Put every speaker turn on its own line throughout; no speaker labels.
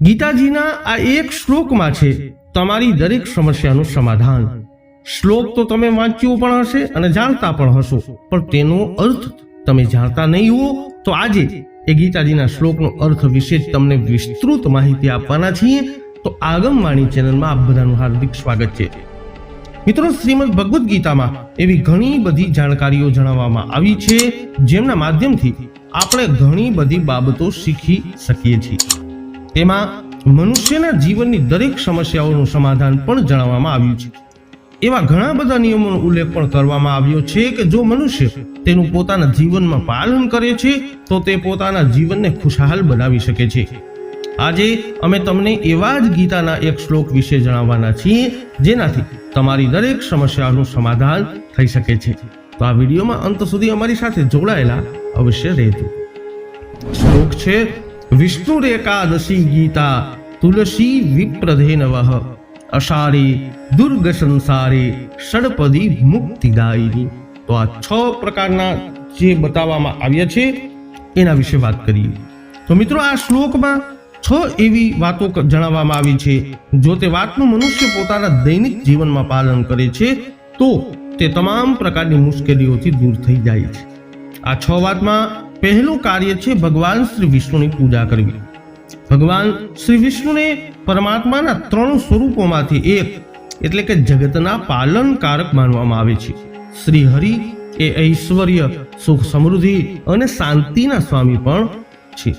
ગીતાજીના આ એક શ્લોકમાં છે, તમારી દરેક સમસ્યાનું સમાધાન. શ્લોક તો તમે વાંચ્યો પણ હશે અને જાણતા પણ હશો, પણ તેનો અર્થ તમે જાણતા નહીં હો, તો આજે એ ગીતાજીના શ્લોકનો અર્થ વિશે જ તમને વિસ્તૃત માહિતી આપવાના છીએ, તો આગમવાણી ચેનલમાં આપ બધાનું હાર્દિક સ્વાગત છે. મિત્રો, શ્રીમદ ભગવદ્ ગીતામાં એવી ઘણી બધી જાણકારીઓ જણાવવામાં આવી છે, જેમના માધ્યમથી આપણે ઘણી બધી બાબતો શીખી શકીએ છીએ. તેમાં મનુષ્યના જીવનની દરેક સમસ્યાઓનું સમાધાન પણ જણાવવામાં આવ્યું છે. એવા ઘણા બધા નિયમોનો ઉલ્લેખ પણ કરવામાં આવ્યો છે કે જો મનુષ્ય તેનું પોતાના જીવનમાં પાલન કરે છે, તો તે પોતાના જીવનને ખુશહાલ બનાવી શકે છે. આજે અમે તમને એવા જ ગીતાના એક શ્લોક વિશે જણાવવાના છીએ, જેનાથી તમારી દરેક સમસ્યાનું સમાધાન થઈ શકે છે. તો આ વિડીયોમાં અંત સુધી અમારી સાથે જોડાયેલા અવશ્ય રહેજો. શ્લોક છે વિષ્ણુ એકાદશી ગીતા તુલસી વિપ્રધેનવ અષારે દુર્ગ સંસારે ષડપદી મુક્તિદાયિની તો આ છ પ્રકારના જે બતાવવામાં આવ્યા છે એના વિશે વાત કરીએ તો મિત્રો આ શ્લોકમાં છ એવી વાતો જણાવવામાં આવી છે જો તે વાતનું મનુષ્ય પોતાના દૈનિક જીવનમાં પાલન કરે છે તો તે તમામ પ્રકારની મુશ્કેલીઓથી દૂર થઈ જાય છે। આ છ વાતમાં પહેલું કાર્ય છે ભગવાન શ્રી વિષ્ણુની પૂજા કરવી. ભગવાન શ્રી વિષ્ણુને પરમાત્માના ત્રણ સ્વરૂપોમાંથી એક, એટલે કે જગતના પાલનકારક માનવામાં આવે છે. શ્રી હરિ એ ઐશ્વર્ય, સુખ સમૃદ્ધિ અને શાંતિના સ્વામી પણ છે.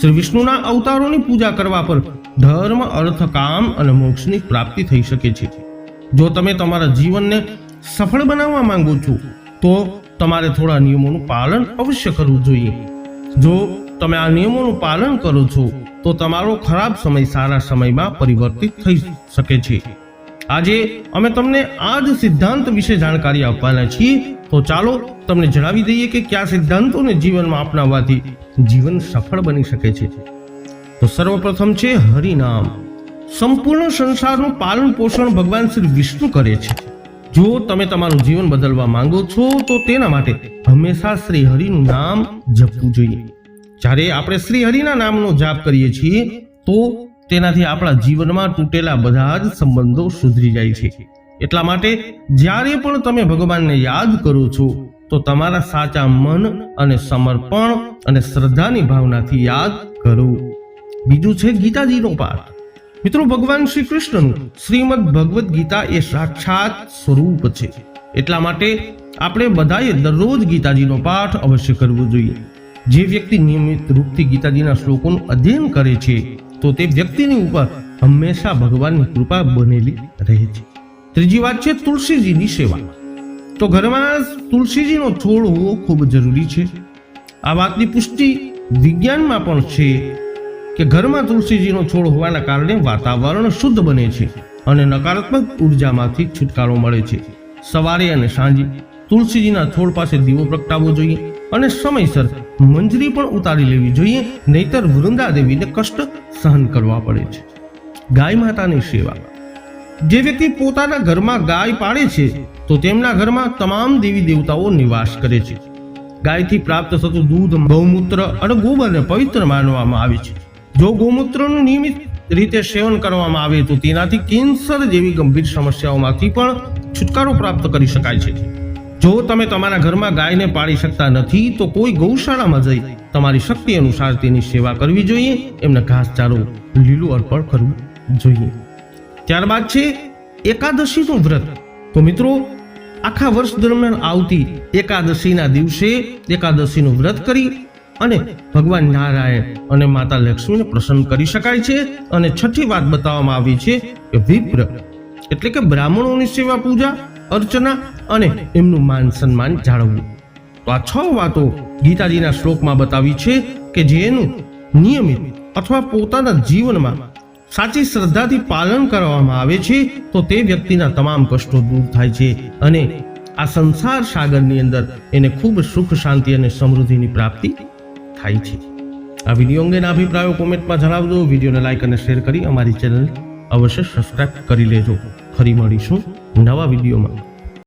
શ્રી વિષ્ણુના અવતારોની પૂજા કરવા પર ધર્મ, અર્થ, કામ અને મોક્ષની પ્રાપ્તિ થઈ શકે છે. જો તમે તમારા જીવનને સફળ બનાવવા માંગો છો, તો તમારે થોડા નિયમોનું પાલન અવશ્ય કરવું જોઈએ. જો તમે આ નિયમોનું પાલન કરો છો, તો તમારો ખરાબ સમય સારા સમયમાં પરિવર્તિત થઈ શકે છે. આજે અમે તમને આ જ સિદ્ધાંત વિશે જાણકારી આપવાના છીએ. તો ચાલો તમને જણાવી દઈએ કે કયા સિદ્ધાંતોને જીવનમાં અપનાવવાથી જીવન સફળ બની શકે છે. તો સર્વપ્રથમ છે હરિનામ. સંપૂર્ણ સંસારનું પાલન પોષણ ભગવાન શ્રી વિષ્ણુ કરે છે. જો તમે તમારું જીવન બદલવા માંગો છો, તો તેના માટે હંમેશા શ્રી હરિનું નામ જપવું જોઈએ. જ્યારે આપણે શ્રી હરિના નામનો જાપ કરીએ છીએ, તો તેનાથી આપણા જીવનમાં તૂટેલા બધા જ સંબંધો સુધરી જાય છે. એટલા માટે જ્યારે પણ તમે ભગવાનને યાદ કરો છો, તો તમારા સાચા મન અને સમર્પણ અને શ્રદ્ધાની ભાવનાથી યાદ કરો. બીજું છે ગીતાજીનો પાઠ. મિત્રો, ભગવાન શ્રી કૃષ્ણનું શ્રીમદ ભગવદ્ ગીતા એ સાક્ષાત સ્વરૂપ છે. એટલા માટે આપણે બધાએ દરરોજ ગીતાજીનો પાઠ અવશ્ય કરવો જોઈએ. જે વ્યક્તિ નિયમિત રૂપથી ગીતાજીના શ્લોકોનું અધ્યયન કરે છે, તો તે વ્યક્તિની ઉપર હંમેશા ભગવાનની કૃપા બનેલી રહે છે. ત્રીજી વાત છે તુલસીજીની સેવા. તો ઘરમાં તુલસીજીનો છોડ હોવો ખૂબ જરૂરી છે. આ વાતની પુષ્ટિ વિજ્ઞાનમાં પણ છે. કે ઘરમાં તુલસીજીનો છોડ હોવાના કારણે વાતાવરણ શુદ્ધ બને છે અને નકારાત્મક ઉર્જામાંથી છુટકારો મળે છે. સવારે અને સાંજે તુલસીજીના છોડ પાસે દીવો પ્રગટાવવો જોઈએ અને સમયસર મંજરી પણ ઉતારી લેવી જોઈએ, નહીતર વૃંદાદેવીને કષ્ટ સહન કરવા પડે છે. ગાય માતાની સેવા. જે વ્યક્તિ પોતાના ઘરમાં ગાય પાળે છે, તો તેમના ઘરમાં તમામ દેવી દેવતાઓ નિવાસ કરે છે. ગાયથી પ્રાપ્ત થતું દૂધ, ગૌમૂત્ર અને ગોબરને પવિત્ર માનવામાં આવે છે. જો ગૌમૂત્રનું નિયમિત રીતે સેવન કરવામાં આવે તો તેનાથી કેન્સર જેવી ગંભીર સમસ્યાઓમાંથી પણ છુટકારો પ્રાપ્ત કરી શકાય છે. જો તમે તમારા ઘરમાં ગાયને પાળી શકતા નથી, તો કોઈ ગૌશાળામાં જઈ તમારી શક્તિ અનુસાર તેની સેવા કરવી જોઈએ. એમને ઘાસચારો, લીલું અર્પણ કરવું જોઈએ. ત્યારબાદ છે એકાદશીનું વ્રત. તો મિત્રો, આખા વર્ષ દરમિયાન આવતી એકાદશીના દિવસે એકાદશીનું વ્રત કરી અને ભગવાન નારાયણ અને માતા લક્ષ્મીને પ્રસન્ન કરી શકાય છે. અને છઠ્ઠી વાત બતાવવામાં આવી છે કે વિપ્ર એટલે કે બ્રાહ્મણોની સેવા પૂજા, અર્ચના અને એમનું માન સન્માન જાળવવું. તો આ છ વાતો ગીતાજીના શ્લોકમાં બતાવી છે કે જેનું નિયમિત અથવા પોતાના જીવનમાં સાચી શ્રદ્ધાથી પાલન કરવામાં આવે છે, તો તે વ્યક્તિના તમામ કષ્ટો દૂર થાય છે અને આ સંસાર સાગરની અંદર એને ખૂબ સુખ, શાંતિ અને સમૃદ્ધિની પ્રાપ્તિ થાય છે. આ વીડિયો અંગેના અભિપ્રાયો કોમેન્ટમાં જણાવજો. વિડીયોને લાઈક અને શેર કરી અમારી ચેનલ અવશ્ય સબસ્ક્રાઇબ કરી લેજો. ફરી મળીશું નવા વિડીયોમાં.